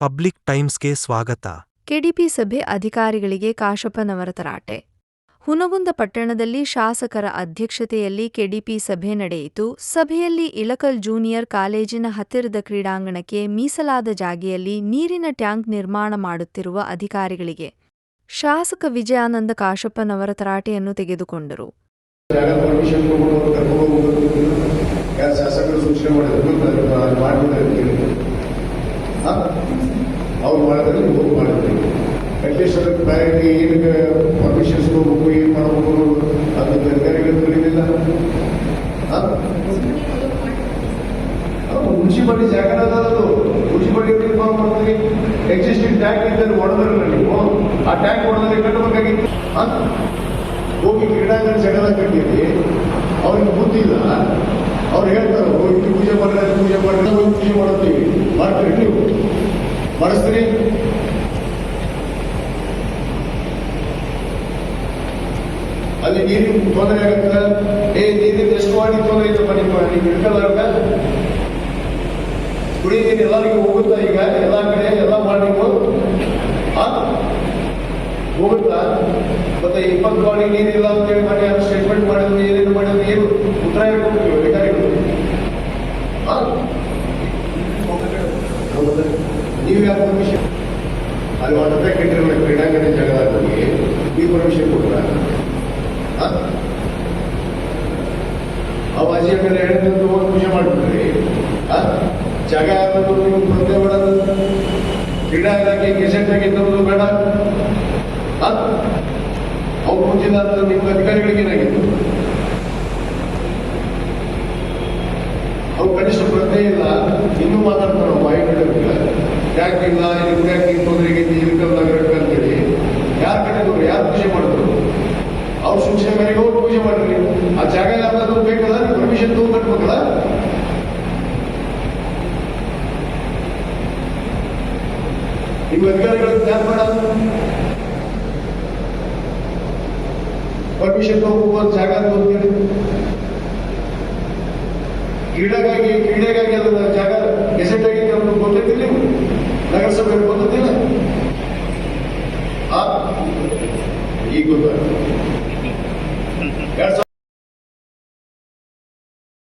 Public ಟೈಮ್ಸ್ಗೆ ಸ್ವಾಗತ. KDP ಸಭೆ ಅಧಿಕಾರಿಗಳಿಗೆ ಕಾಶಪ್ಪನವರ ತರಾಟೆ. ಹುನಗುಂದ ಪಟ್ಟಣದಲ್ಲಿ ಶಾಸಕರ ಅಧ್ಯಕ್ಷತೆಯಲ್ಲಿ ಕೆಡಿಪಿ ಸಭೆ ನಡೆಯಿತು. ಸಭೆಯಲ್ಲಿ ಇಳಕಲ್ ಜೂನಿಯರ್ ಕಾಲೇಜಿನ ಹತ್ತಿರದ ಕ್ರೀಡಾಂಗಣಕ್ಕೆ ಮೀಸಲಾದ ಜಾಗೆಯಲ್ಲಿ ನೀರಿನ ಟ್ಯಾಂಕ್ ನಿರ್ಮಾಣ ಮಾಡುತ್ತಿರುವ ಅಧಿಕಾರಿಗಳಿಗೆ ಶಾಸಕ ವಿಜಯಾನಂದ ಕಾಶಪ್ಪನವರ ತರಾಟೆಯನ್ನು ತೆಗೆದುಕೊಂಡರು ಜಾಗ ಪರ್ಮಿಷನ್ ತಗೊಂಡು ಅವ್ರು ಕರ್ಕೊಂಡು ಹೋಗೋದು ಯಾರು ಶಾಸಕರು ಸೂಚನೆ ಮಾಡಿದ್ರು ಮಾಡಿಬಿಡ್ತಾರೆ ಅವ್ರು ಮಾಡಿದ್ರೆ ಹೋಗಿ ಮಾಡಿದ್ರಿ. ಅಟ್ಲೀಸ್ಟ್ ಅದಕ್ಕೆ ಪ್ರಯಾರಿಟಿ ಏನಕ್ಕೆ ಪರ್ಮಿಷನ್ಸ್ ಹೋಗ್ಬೇಕು ಏನು ಮಾಡಬೇಕು ಅದು ಅಧಿಕಾರಿಗಳು ತಿಳಿದಿಲ್ಲ. ಮುನ್ಸಿಪಾಲಿಟಿ ಜಾಗ ಅದು. ಮುನ್ಸಿಪಾಲಿಟಿ ಇನ್ಫಾರ್ಮ್ ಮಾಡ್ತೀವಿ ಎಕ್ಸಿಸ್ಟಿಂಗ್ ಟ್ಯಾಂಕ್ ಇದ್ದರೆ ಹೊಡೆದ್ರಲ್ಲ ನೀವು. ಆ ಟ್ಯಾಂಕ್ ಹೊಡೆದ್ರೆ ಕಟ್ಟಬೇಕಾಗಿತ್ತು? ಹೋಗಿ ಕ್ರೀಡಾಂಗಣ ಜಗಳ ಕಟ್ಟಿರಿ ಅವ್ರಿಗೆ ಗೊತ್ತಿಲ್ಲ ಅವ್ರು ಹೇಳ್ತಾರೆ, ಹೋಗಿ ಪೂಜೆ ಮಾಡಿದ್ರೆ ಪೂಜೆ ಮಾಡಿದ್ರೆ ಹೋಗಿ ಪೂಜೆ ಮಾಡುತ್ತೀವಿ ಮಾಡ್ತೀರಿ ನೀವು. ಮಾಡಿಸ್ತೀರಿ ಅಲ್ಲಿ ನೀರಿನ ತೊಂದರೆ ಆಗುತ್ತೆ ಏ ನೀರಿನ ಎಷ್ಟು ಮಾಡಿ ತೊಂದರೆ ಐತಪ್ಪ ನಿಮ್ಮ ನೀವು ಹಿಡ್ಕೊಳ್ಳಾರ್ದ ಕುಡಿ ನೀರು ಎಲ್ಲರಿಗೂ ಹೋಗುತ್ತಾ ಈಗ? ಎಲ್ಲ ಕಡೆ, ಎಲ್ಲ ಮಾಡಿ ಆ? ಹೋಗುತ್ತಾ? ಮತ್ತೆ ಇಪ್ಪತ್ತು ಬಾಡಿ ನೀರಿಲ್ಲ ಅಂತೇಳಿ ಮಾಡಿ ಅದು ಸ್ಟೇಟ್ಮೆಂಟ್ ಮಾಡಿದ್ರು ಏನೇನು ಮಾಡಿದ್ರು ಏನು ಉತ್ತರ ಹೇಳ್ಕೊಡ್ತೀವಿ ಅಧಿಕಾರಿಗಳು ಆ? ಹೌದಾ? ಯಾರು ಪರ್ಮಿಷನ್ ಅಲ್ಲಿ ಒಂದು ರೂಪಾಯಿ ಕಟ್ಟಿರಲ್ಲ ಕ್ರೀಡಾಂಗಣ ಜಾಗದಾಗ ಹೋಗಿ ನೀವು ಪರ್ಮಿಷನ್ ಕೊಟ್ಟ ಅವಾಜಿಯ ಮೇಲೆ ಹೇಳಿದ್ದು ಹೋಗಿ ಪೂಜೆ ಮಾಡ್ಬಿಡ್ರಿ ಆ? ಜಾಗ ಯಾರು ನೀವು ಪ್ರತಿ ಮಾಡೋದು? ಕ್ರೀಡಾ ಇಲಾಖೆ ಗೆಸೆಟ್ ಆಗಿ ತರೋದು ಬೇಡ? ಅವ್ರು ನಿಮ್ಮ ಅಧಿಕಾರಿಗಳಿಗೆ ಏನಾಗಿತ್ತು? ಅವ್ರು ಕನಿಷ್ಠ ಪ್ರಜ್ಞೆ ಇಲ್ಲ. ಇನ್ನೂ ಮಾತಾಡ್ತಾರೆ? ಬಾಯಿ ಬಿಡೋದಿಲ್ಲ ಟ್ಯಾಂಕ್ ಇಲ್ಲ ಇಲ್ಲಿ ಕುಡಿಯಕ್ಕೆ ತೊಂದರೆ ಆಗೈತಿ ಇನ್ಕಮ್ ನಗರಕ್ಕೆ ಅಂತೇಳಿ ಯಾರು ಕಟ್ಟಿದ್ರು ಯಾರು ಪೂಜೆ ಮಾಡಿದ್ರು ಅವ್ರ ಸೂಚನೆ ಮೇರೆಗೆ ಹೋಗಿ ಪೂಜೆ ಮಾಡ್ರಿ ಆ ಜಾಗ ಯಾವ್ದಾದ್ರು ಬೇಕಲ್ಲ ನೀವು ಪರ್ಮಿಷನ್ ತಗೊಂಡು ಕಟ್ಬೇಕಲ್ಲ ನಿಮ್ಮ ಅಧಿಕಾರಿಗಳಿಗೆ ಜ್ಞಾನ ಬೇಡ ಪರ್ಮಿಷನ್ ತಗೋಬಹುದು ಜಾಗ ತಗೊಂಡು ಕ್ರೀಡೆಗಾಗಿ ಕ್ರೀಡೆಗಾಗಿ ಅದನ್ನ ಜಾಗ ಗೆಸೆಟ್ नगरसेवक पद दिलं हा? ही